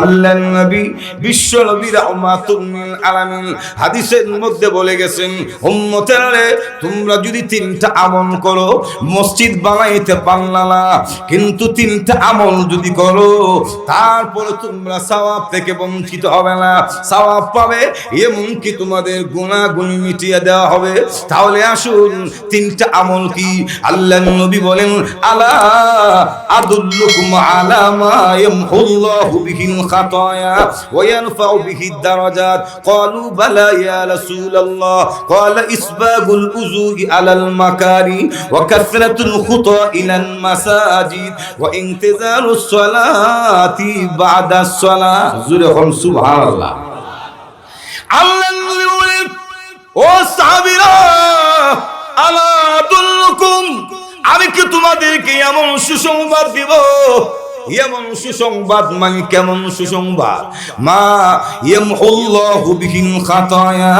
আল্লাহ নবী, বিশ্ব নবী রাহমাতুল আলামিন হাদিসের মধ্যে বলে গেছেন, উম্মতেরা তোমরা যদি তিনটা আমল করো, মসজিদ বানাইতে পারলা না, কিন্তু তিনটা আমল যদি করো, তারপরে তোমরা সওয়াব থেকে বঞ্চিত হবে না। সওয়াব পাবে, এমনকি তোমাদের গুণাগুণ মিটিয়ে দেওয়া হবে। তাহলে আসুন, তিনটা আমল কি? আল্লাহ নবী বলেন, আলা আদুল্লুকুম আলা মা ইয়ামহুল্লাহু বিহিল খাতায়া ওয়া ইয়ারফাউ বিহি দারাজাত। ক্বালু বালা ইয়া রাসূলাল্লাহ। ক্বালা ইসবাগুল উযুই আলাল মাকারি ওয়া কাসরাতুল খুতা ইলাল মাসাজিদ। ওয়া ইনতিজারুস সালাতি বাদাস সালাহ জুরে হন, সুবহানাল্লাহ। আল্লাহ বলেন, ও সাহাবীরা, আলা আদুল্লুকুম, আমি কি তোমাদেরকে এমন সুসংবাদ দিব এমন সুসংবাদ মানে কেমন সুসংবাদ? মা ইয়ামহুল্লাহু বিহিল খাতায়া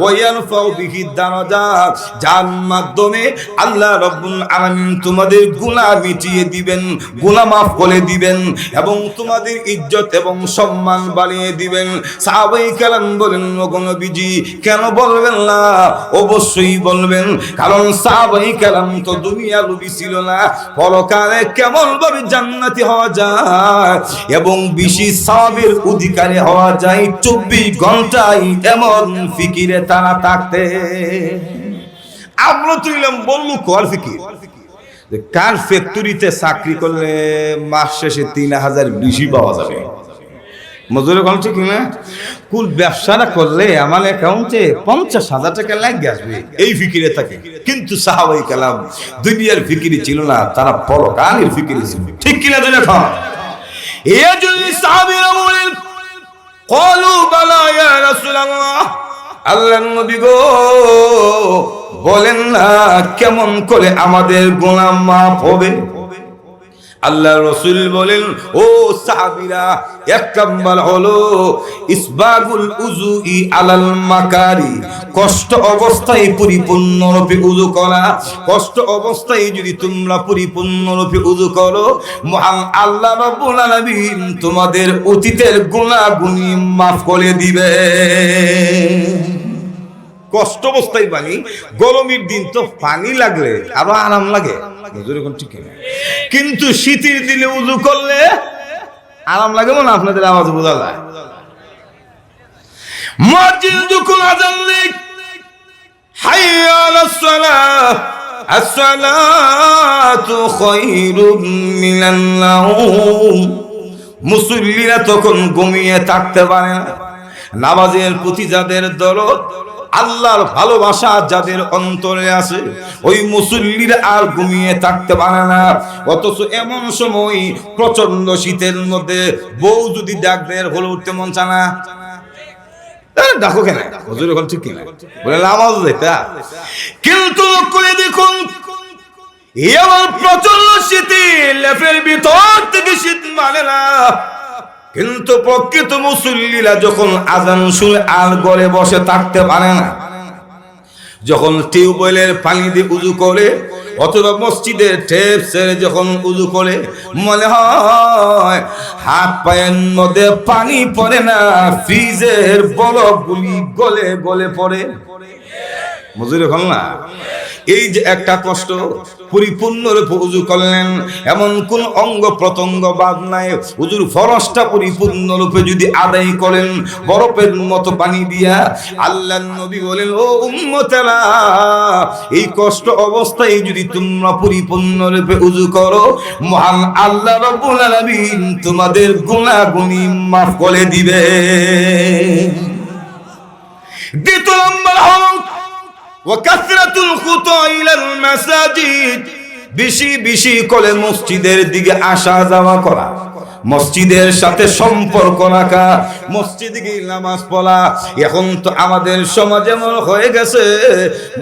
ওয়া ইয়ারফাউ বিহি দারাজাত যার মাধ্যমে আল্লাহ রাব্বুল আলামিন তোমাদের গুনাহ মিটিয়ে দিবেন, গুনাহ মাফ করে দিবেন এবং তোমাদের ইজ্জত এবং সম্মান বাড়িয়ে দিবেন। সাহাবাই কালাম বলেন নবীজি, কেন বলবেন না? অবশ্যই বলবেন, কারণ সাহাবাই কালাম তো দুনিয়া লুবি ছিল না। পরকালে কেমন ভাবে জান্নাতি হওয়া যায় এবং বেশি সাবের অধিকারে হওয়া যায় চব্বিশ ঘন্টায় এমন ফিকিরে তারা থাকতে। আমরা তুইলাম বললু, কর ফিকির। কার ফ্যাক্টরিতে চাকরি করলে মাস শেষে তিন হাজার বেশি পাওয়া যাবে? মজুরি কম ঠিক না? কুল ব্যবসাটা করলে আমার অ্যাকাউন্টে পঞ্চাশ হাজার টাকা লাগে আসবে। এই ফিকিরে থাকে। কিন্তু সাহাবাই কালাম দুনিয়ার ফিকিরি ছিল না, তারা পরকালের ফিকিরি ছিল। ঠিক কিনা দুই এখন এই জন্য সাহাবীরা বলেন কলু, বালা, ইয়া রাসূলুল্লাহ আল্লাহ নবী গো, বলেন না কেমন করে আমাদের গোলাম মাফ হবে? আল্লাহ রসুল বলেন, ও সাহাবিরা, এক নম্বর হলো ইসবাগুল উজু ই আলাল মাকারি। কষ্ট অবস্থায় পরিপূর্ণরূপে উজু করা, কষ্ট অবস্থায় যদি তোমরা পরিপূর্ণরূপে উজু করো, মহান আল্লাহ রাব্বুল আলামিন তোমাদের অতীতের গুনাহগুনি মাফ করে দিবে। কষ্ট অবস্থায় পানি গরমের দিন তো পানি লাগলে আরও আরাম লাগে। ঠিক কিন্তু শীতের দিনে উজু করলে আরাম লাগে মনে আপনাদের আওয়াজ বোঝা যায়। মসজিদ খায়রুম মুসল্লিরা তখন ঘুমিয়ে থাকতে পারে না। নামাজের প্রতি যাদের দরদ আল্লাহর ভালোবাসা যাদের অন্তরে আছে, ওই মুসল্লিরা আর ঘুমিয়ে থাকতে পারে না। অথচ এমন সময় প্রচণ্ড শীতের মধ্যে বউ যদি ডাক দেয় হলে উঠতে মন চানা ডাকো কেন? কিন্তু দেখুন শীতে ভিতর থেকে শীত কিন্তু প্রকৃত মুসল্লিরা যখন আজান শুনে আর গড়ে বসে থাকতে পারে না, যখন টিউবওয়েলের পানি দিয়ে উজু করে অথবা মসজিদের টেপ ছেড়ে যখন উজু করে, মনে হয় হাত পায়ের মধ্যে পানি পড়ে না, ফ্রিজের বরফগুলি গলে গলে পড়ে। মজুরি হল না এই যে একটা কষ্ট, পরিপূর্ণরূপে উজু করলেন, এমন কোন অঙ্গ প্রত্যঙ্গ বাদ নাই হুজুর ফরসটা পরিপূর্ণরূপে যদি আদায় করেন, বরফের মতো পানি দিয়া আল্লাহ নবী বলেন, ও উম্মতেরা, এই কষ্ট অবস্থায় যদি তোমরা পরিপূর্ণরূপে উজু করো। মহান আল্লাহ রাব্বুল আলামিন তোমাদের গুনাহগুনি মাফ করে দিবে। দ্বিতীয় খুতা ইলাল মাসাজিদ। বেশি বেশি করে মসজিদের দিকে আসা যাওয়া করা। মসজিদের সাথে সম্পর্ক রাখা, মসজিদ গিয়ে নামাজ পড়া, এখন তো আমাদের সমাজ এমন হয়ে গেছে,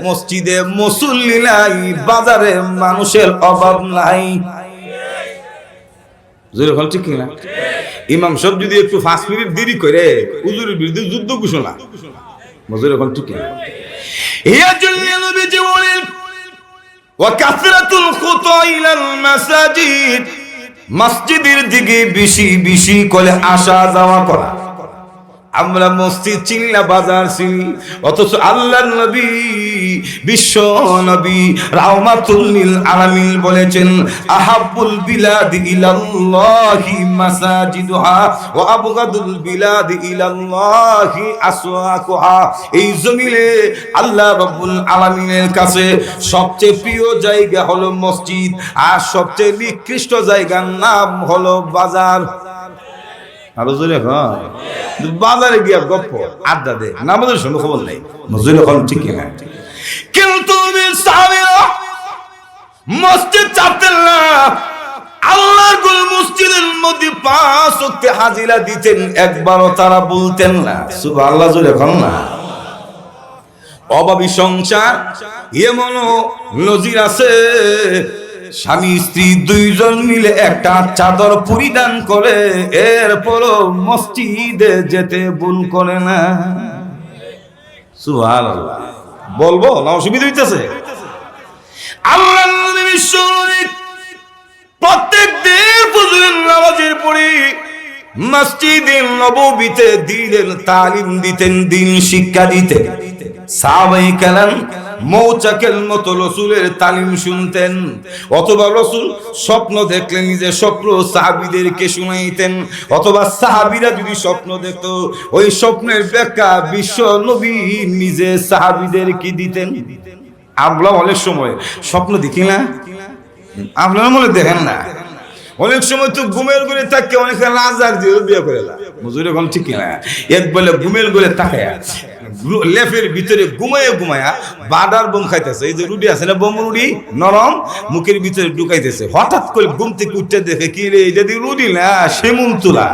মসজিদে মুসল্লি নাই, বাজারে মানুষের অভাব নাই। ইমাম সব যদি একটু পাঁচ মিনিট দেরি করে উজুরের বিরুদ্ধে যুদ্ধ ঘোষণা। মজুর এখন ঠিক না এর জন্য বলেন ওয়াকাসরাতুল খুতা ইলাল মাসাজিদ। মসজিদের দিকে বেশি বেশি করে আসা যাওয়া করা। আমরা মসজিদ চিল্লা বাজার চিনি অথচ আল্লাহ নবী, বিশ্ব নবী রাহমাতুল্লিল আলামিন বলেছেন, আহাব্বুল বিলাদ ইলাল্লাহি মাসাজিদুহা ওয়া আবগাদুল বিলাদ ইলাল্লাহি আসওয়াকুহা। এই জমিনে আল্লাহ রাব্বুল আলামিনের কাছে সবচেয়ে প্রিয় জায়গা হলো মসজিদ, আর সবচেয়ে নিকৃষ্ট জায়গার নাম হলো বাজার। আরও জোরে কর বাজারে গিয়া গপ্প, আড্ডা দে না আমাদের সঙ্গে খবর নাই। মজুরি এখন ঠিক কিনা? কিন্তু মসজিদ চাপতেন না। আল্লাহর গুল মসজিদের মধ্যে পাঁচ ওয়াক্তে হাজিরা দিতেন, একবারও তারা বলতেন না। সুবহানাল্লাহ, জোরে কর না। অভাবী সংসার, এমনও নজির আছে। স্বামী, স্ত্রী দুইজন মিলে একটা চাদর পরিধান করে, এরপরও মসজিদে যেতে ভুল করে না। সুবহানাল্লাহ। বলব না অসুবিধা হইতেছে? আল্লাহ বিশ্বনবী প্রত্যেক দিন নামাজের পরে মসজিদের নববীতে দিনের তালিম দিতেন, দিন শিক্ষা দিতেন। সাহাবাই কালাম মৌচাকের মতো রসুলের তালিম শুনতেন। অথবা রসুল স্বপ্ন দেখলেন নিজের স্বপ্ন সাহাবিদেরকে শুনাইতেন। অথবা সাহাবিরা যদি স্বপ্ন দেখত, ওই স্বপ্নের ব্যাখ্যা বিশ্ব নবী নিজে সাহাবিদেরকে দিতেন। আমরা অনেক সময় স্বপ্ন দেখি না? আপনারা মনে দেখেন না? অনেক সময় তো ঘুমের ঘরে থাকে অনেক রাজার দিয়ে বিয়ে করে মজুর এখন ঠিক না এক বলে ঘুমের ঘরে তাকায়। লেফের ভিতরে ঘুমায় ঘুমায়া বাদার বোম খাইতেছে। এই যে রুটি আছে না, বোম রুটি? নরম। মুখের ভিতরে ঢুকাইতেছে। হঠাৎ করে ঘুম থেকে উঠতে দেখে, কি রে, এটা দিয়ে রুটি না? সেমুন তুলা।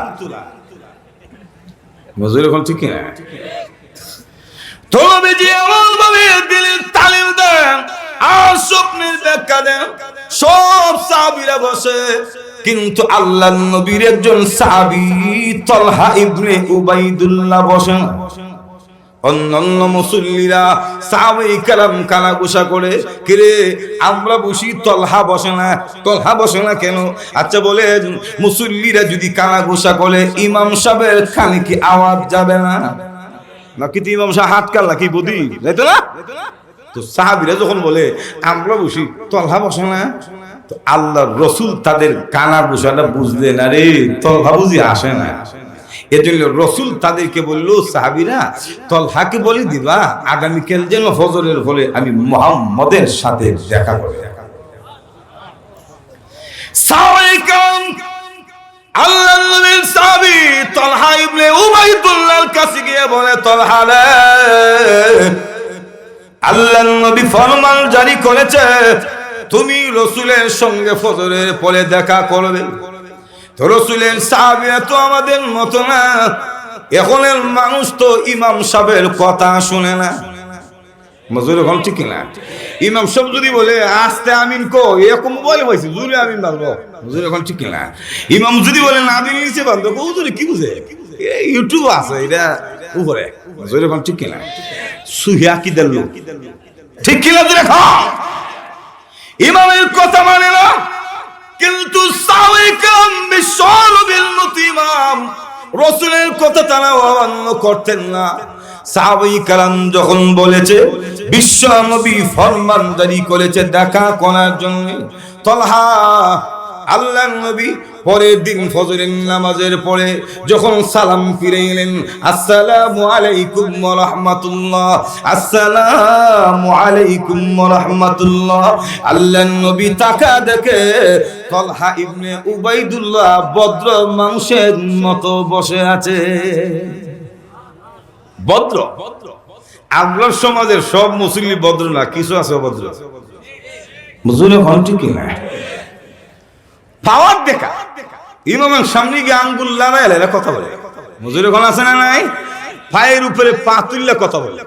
মজুর এখন ঠিক না তবে এমন ভাবে দিলের তালিম দেন, আর স্বপ্নের ব্যাখ্যা দেন, সব সাহাবীরা বসে কিন্তু আল্লাহ নবীর একজন সাহাবী তলহা ইবনে উবাইদুল্লাহ বসেন। অন্যান্য মুসল্লিরা সাহাবাই কালাম কানা গোসা করে কিরে আমরা বসি তলহা বসে না, তলহা বসে না কেন? আচ্ছা বলে মুসল্লিরা যদি কানা গোসা করে, ইমাম সাহেবের খানে কি আওয়াজ যাবে না? নাকি তো ইমাম সাহেব হাত কাল নাকি বদি তাই তো না? তো সাহাবিরা যখন বলে, আমরা বসি তলহা বসে না আল্লাহ রসুল তাদের কানা বসাটা বুঝলেন আরে তলহা বুঝি আসে না। এজন্য রসুল তাদেরকে বলল, সাহাবিরা, তলহাকে বলে দিবা, আগামীকাল যেন ফজরের ফলে আমি মোহাম্মদের সাথে দেখা করে। আল্লাহ রে আল্লাহ নবী ফরমান জারি করেছে তুমি রসুলের সঙ্গে ফজরের পরে দেখা করবে। তো রসুলের সাহাবিরা তো আমাদের মতো না। এখনের মানুষ তো ইমাম সাহেবের কথা শুনে না। ঠিক ইমাম সব যদি বলে আমিন আমিন এখন ঠিক ইমাম যদি বলে না নিচে কি বুঝে? ইউটিউব আছে, এটা উপরে ঠিক না কিনা ইমামের কথা মানে না, কিন্তু ইমাম, রসুলের কথা তারা অমান্য করতেন না। সাহাবাই কালাম যখন বলেছে, বিশ্ব নবী ফরমান জারি করেছে দেখা করার জন্য, তলহা আল্লাহ নবী পরের দিন ফজরের নামাজের পরে যখন সালাম ফিরে এলেন, আসসালামু আলাইকুম রাহমাতুল্লাহ, আসসালামু আলাইকুম রাহমাতুল্লাহ। আল্লাহ নবী তাকা দেখে তলহা ইবনে উবাইদুল্লাহ ভদ্র মানুষের মতো বসে আছে। ভদ্র আমরা সমাজের সব মুসলিম ভদ্র না, কিছু আছে অভদ্র? মুসলিম হন ঠিক না পাওয়ার দেখা। ইমামের সামনে গিয়ে আঙ্গুল লড়াই এরা কথা বলে। মজুরি কোন আছে না নাই? পায়ের উপরে পা তুললে কথা বলে।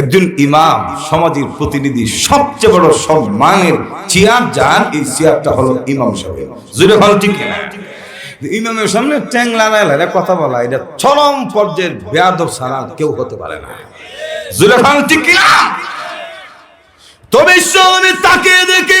একজন ইমাম, সমাজের প্রতিনিধি, সবচেয়ে বড় সম্মানের চেয়ার যান এই চেয়ারটা হলো ইমাম সাহেব। জুড়ে ভালো ঠিক ইমামের সামনে ট্যাং এরা কথা বলা, এটা চরম পর্যায়ের বেয়াদব সারা কেউ হতে পারে না। ভালো ঠিক তবে তাকে দেখে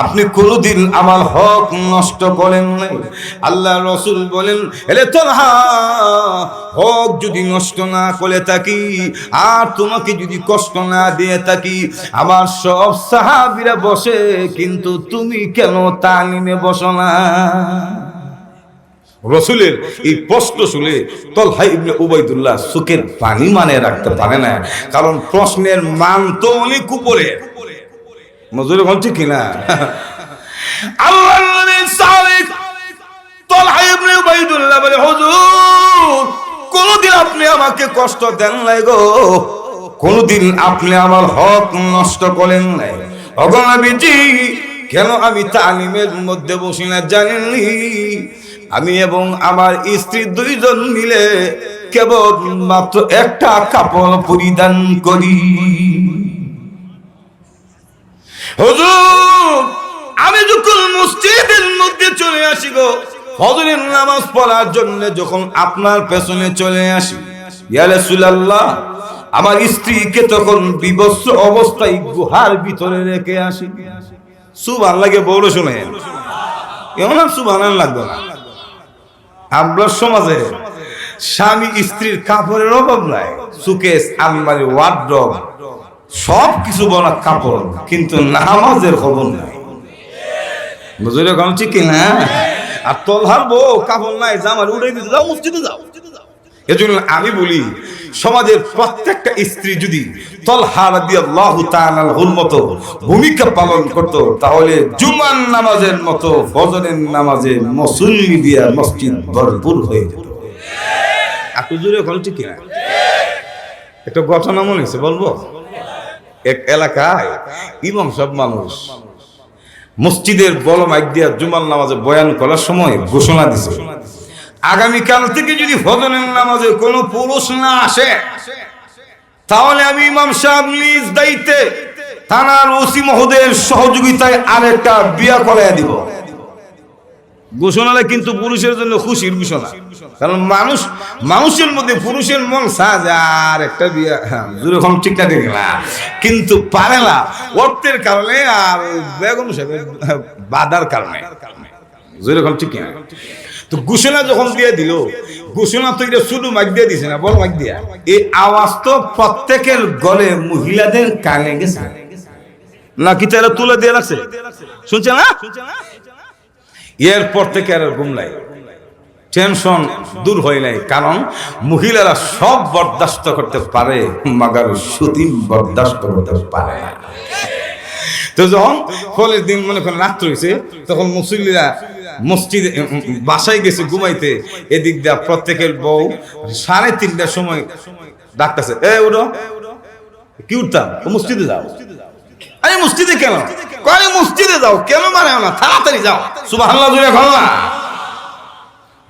আপনি কোনোদিন আমার হক নষ্ট করেন নাই। আল্লাহ রসুল বলেন এলে তোলহা, হক যদি নষ্ট না করে থাকি, আর তোমাকে যদি কষ্ট না দিয়ে থাকি, আমার সব সাহাবিরা বসে, কিন্তু তুমি কেন তালিমে বসো না? রসুলের এই প্রশ্ন শুনে তলহা ইবনে উবাইদুল্লাহ সুখের পানি মানে রাখতে পারে না, কারণ প্রশ্নের মান তো অনেক উপরে। মজুরি বলছে কিনা? আল্লাহ নবীর সাহাবী তলহা ইবনে উবাইদুল্লাহ বলে, হুজুর, কোনদিন আপনি আমাকে কষ্ট দেন নাই গো। কোনদিন আপনি আমার হক নষ্ট করেন নাই। অগণাবিজি কেন আমি তালিমের মধ্যে বসি না জানেননি? আমি এবং আমার স্ত্রী দুইজন মিলে কেবল মাত্র একটা কাপড় পরিধান করি। হুজুর, আমি যখন মসজিদের মধ্যে চলে আসি গো নামাজ পড়ার জন্য যখন আপনার পেছনে চলে আসি, ইয়া আমার স্ত্রীকে তখন বিবস্ত্র অবস্থায় গুহার ভিতরে রেখে আসি। সুবহান লাগে বড় শুনে এমন আর সুবহান লাগবে না। আমরা সমাজে স্বামী স্ত্রীর কাপড়ের অভাব নাই সুকেস আলমারি ওয়ার্ড্রব সব কিছু বলা কাপড়, কিন্তু নামাজের খবর নাই। বুঝলে কম ঠিক না আর তলহার বউ কাপড় নাই জামার উড়ে দিতে যাও, মসজিদে যাও। এজন্য আমি বলি, সমাজের প্রত্যেকটা স্ত্রী যদি মতো ভূমিকা পালন করত, তাহলে জুমার নামাজের মতো, ফজরের নামাজে মুসল্লি দিয়া মসজিদ ভরপুর হয়ে যেত। একটু জোরে এখন ঠিক না একটা ঘটনা মনে হয়েছে বলব? এক এলাকায় ইমাম সব মানুষ মসজিদের বল মাইক দিয়া জুমাল নামাজে বয়ান করার সময় ঘোষণা দিছে। আগামীকাল থেকে যদি ফজরের নামাজে কোনো পুরুষ না আসে, তাহলে আমি ইমাম সাহেব নিজ দায়িত্বে থানার ওসি মহোদয়ের সহযোগিতায় আরেকটা বিয়া করাইয়া দিব। ঘোষণাটা কিন্তু পুরুষের জন্য খুশির ঘোষণা। কারণ মানুষ মানুষের মধ্যে পুরুষের মন সাজ আর একটা বিয়া হ্যাঁ, জোরে কম ঠিক না কিন্তু পারে না অর্থের কারণে আর বেগম সাহেবের বাধার কারণে। জোরে কম ঠিক না। তো ঘোষণা যখন দিয়ে দিল ঘোষণা তো এটা শুধু মাইক দিয়ে দিছে না বড় মাইক দিয়া। এই আওয়াজ তো প্রত্যেকের গলে মহিলাদের কানে গেছে। নাকি তারা তুলে দিয়ে রাখছে? শুনছে না এরপর থেকে আর ঘুম নাই। টেনশন দূর হয় নাই। কারণ মহিলারা সব বরদাস্ত করতে পারে, মাগার সুদিন বরদাস্ত করতে পারে না। তো যখন ফলের দিন মনে করেন রাত্র হয়েছে তখন মুসল্লিরা মসজিদে বাসায় গেছে ঘুমাইতে। এদিক দিয়া প্রত্যেকের বউ সাড়ে তিনটার সময় ডাকতেছে, এ, উঠো। কি উঠতাম? মসজিদে যাও। আরে, মসজিদে কেন? কয়ে মসজিদে যাও? কেন মানে না তাড়াতাড়ি যাও। সুবাহ জুড়ে খাও না।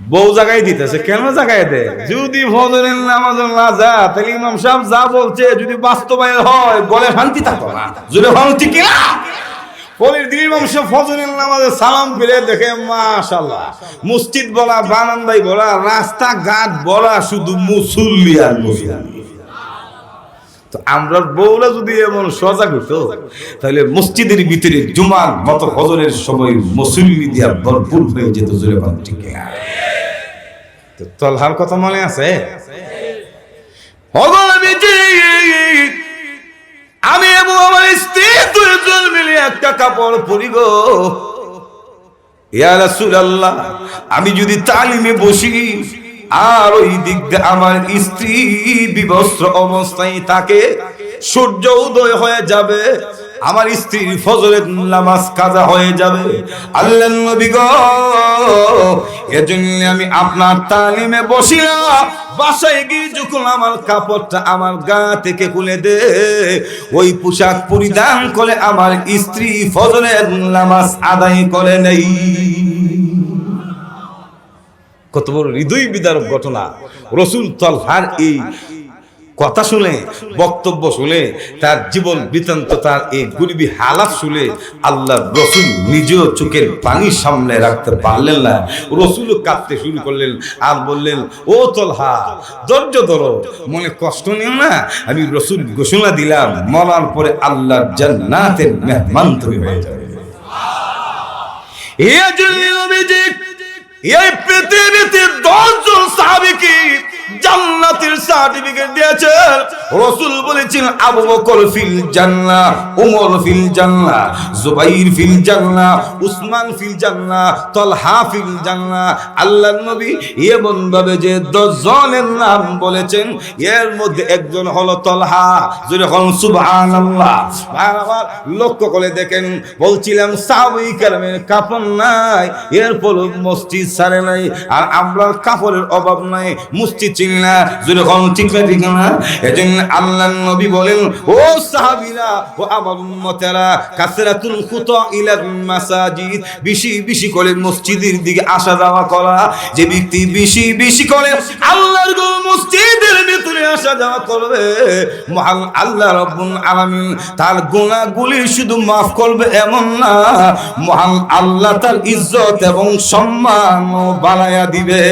বউ জাগাই দিতেছে, কেন জাগাই দে? যদি ফজরের নামাজ না যা, তাহলে ইমাম সাহেব যা বলছে, যদি বাস্তবায়ন হয় বলে শান্তি থাকো না। জুড়ে শান্তি কি না পরের দিন ইমাম সাহেব ফজরের নামাজে সালাম ফিরে দেখে মাশাল্লাহ মসজিদ বলা বারান্দাই বলা রাস্তা ঘাট বলা, শুধু মুসল্লি আর তো আমরা বউরা যদি এমন সজাগ হতো তাহলে মসজিদের ভিতরে জুমার মতো হজরের সময় মুসল্লি দিয়া ভরপুর হয়ে যেত জোরে ঠিক তলহার কথা মনে আছে? আমি এবং আমার স্ত্রী দুজন মিলে একটা কাপড় পরি গো। ইয়া রাসূলুল্লাহ, আমি যদি তালিমে বসি আর ওই দিক আমার স্ত্রী বিবস্ত্র অবস্থায় তাকে সূর্য উদয় হয়ে যাবে, আমার স্ত্রীর ফজরের নামাজ কাজা হয়ে যাবে। আল্লাহ নবী গো, এজন্য আমি আপনার তালিমে বসিলাম বাসায় গিয়ে যখন আমার কাপড়টা আমার গা থেকে খুলে দে, ওই পোশাক পরিধান করে আমার স্ত্রী ফজরের নামাজ আদায় করে নেই। কত বড় হৃদয় বিদারক ঘটনা রসুল তলহার এই কথা শুনে, বক্তব্য শুনে, তার জীবন বৃত্তান্ত, তার এই গরিবী হালাত শুনে আল্লাহ রসুল নিজেও চোখের পানি সামনে রাখতে পারলেন না। রসুলও কাঁদতে শুরু করলেন আর বললেন, ও তলহা, ধৈর্য ধরো, মনে কষ্ট নিও না। আমি রসুল ঘোষণা দিলাম, মরার পরে আল্লাহর জান্নাতের মেহমান তুমি হয়ে যাবে। এই পৃথিবীতে দশ সার্টিফিকেট দিয়েছেন রাসূল বলেছেন, আবু বকর ফিল জান্নাহ ওমর ফিল জান্নাহ, জুবাইর ফিল জান্নাহ, উসমান ফিল জান্নাহ, তালহা ফিল জান্নাহ। আল্লাহর নবী এমন ভাবে যে দশজনের নাম বলেছেন, এর মধ্যে একজন হলো তালহা। জোরে হন সুবহানাল্লাহ। বারবার লক্ষ্য করে দেখেন, বলছিলাম, সাহাবী কেরামের কাপড় নাই, এরপর মসজিদ সারে নাই, আর আমরা কাপড়ের অভাব নাই, মসজিদ চিনি না। যদি কোন ঠিক না ঠিক না? এজন্য আল্লাহ নবী বলেন, ও সাহাবীরা ও আমার উম্মতেরা, কাসরাতুল খুতা ইলা মাসাজিদ, বেশি বেশি করে মসজিদের দিকে আসা যাওয়া করা। যে ব্যক্তি বেশি বেশি করে আল্লাহর গো মসজিদের ভিতরে আসা যাওয়া করবে, মহান আল্লাহ রব্বুল আলামিন তার গুনাহগুলি শুধু মাফ করবে এমন না, মহান আল্লাহ তার ইজ্জত এবং সম্মান বাড়ায়া দিবে।